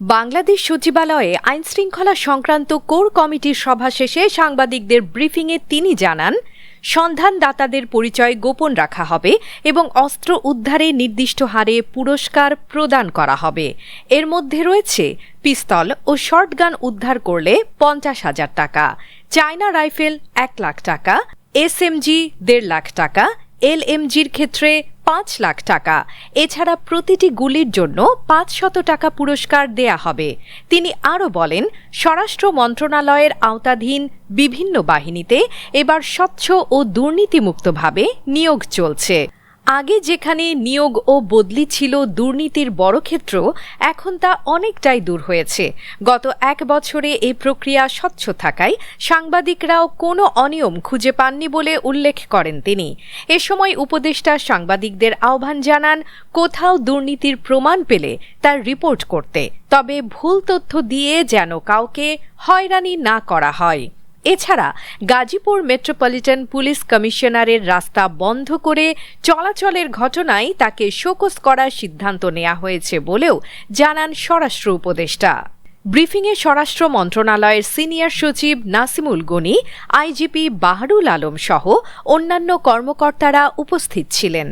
বাংলাদেশ সচিবালয়ে আইনশৃঙ্খলা সংক্রান্ত কোর কমিটির সভা শেষে সাংবাদিকদের ব্রিফিংয়ে তিনি জানান, সন্ধানদাতাদের পরিচয় গোপন রাখা হবে এবং অস্ত্র উদ্ধারে নির্দিষ্ট হারে পুরস্কার প্রদান করা হবে। এর মধ্যে রয়েছে পিস্তল ও শর্টগান উদ্ধার করলে পঞ্চাশ হাজার টাকা, চায়না রাইফেল এক লাখ টাকা, এস এসএমজি দেড় লাখ টাকা এলএমজির ক্ষেত্রে পাঁচ লাখ টাকা। এছাড়া প্রতিটি গুলির জন্য পাঁচ শত টাকা পুরস্কার দেয়া হবে। তিনি আরও বলেন, স্বরাষ্ট্র মন্ত্রণালয়ের আওতাধীন বিভিন্ন বাহিনীতে এবার স্বচ্ছ ও দুর্নীতিমুক্তভাবে নিয়োগ চলছে। আগে যেখানে নিয়োগ ও বদলি ছিল দুর্নীতির বড় ক্ষেত্র, এখন তা অনেকটাই দূর হয়েছে। গত এক বছরে এই প্রক্রিয়া স্বচ্ছ থাকায় সাংবাদিকরাও কোনো অনিয়ম খুঁজে পাননি বলে উল্লেখ করেন তিনি। এ সময় উপদেষ্টা সাংবাদিকদের আহ্বান জানান, কোথাও দুর্নীতির প্রমাণ পেলে তার রিপোর্ট করতে, তবে ভুল তথ্য দিয়ে যেন কাউকে হয়রানি না করা হয়। এছাড়া গাজীপুর মেট্রোপলিটন পুলিশ কমিশনারের রাস্তা বন্ধ করে চলাচলের ঘটনায় তাকে শোকস করার সিদ্ধান্ত নেওয়া হয়েছে বলেও জানান স্বরাষ্ট্র উপদেষ্টা। ব্রিফিংয়ে স্বরাষ্ট্র মন্ত্রণালয়ের সিনিয়র সচিব নাসিমুল গনি, আইজিপি বাহারুল আলম সহ অন্যান্য কর্মকর্তারা উপস্থিত ছিলেন।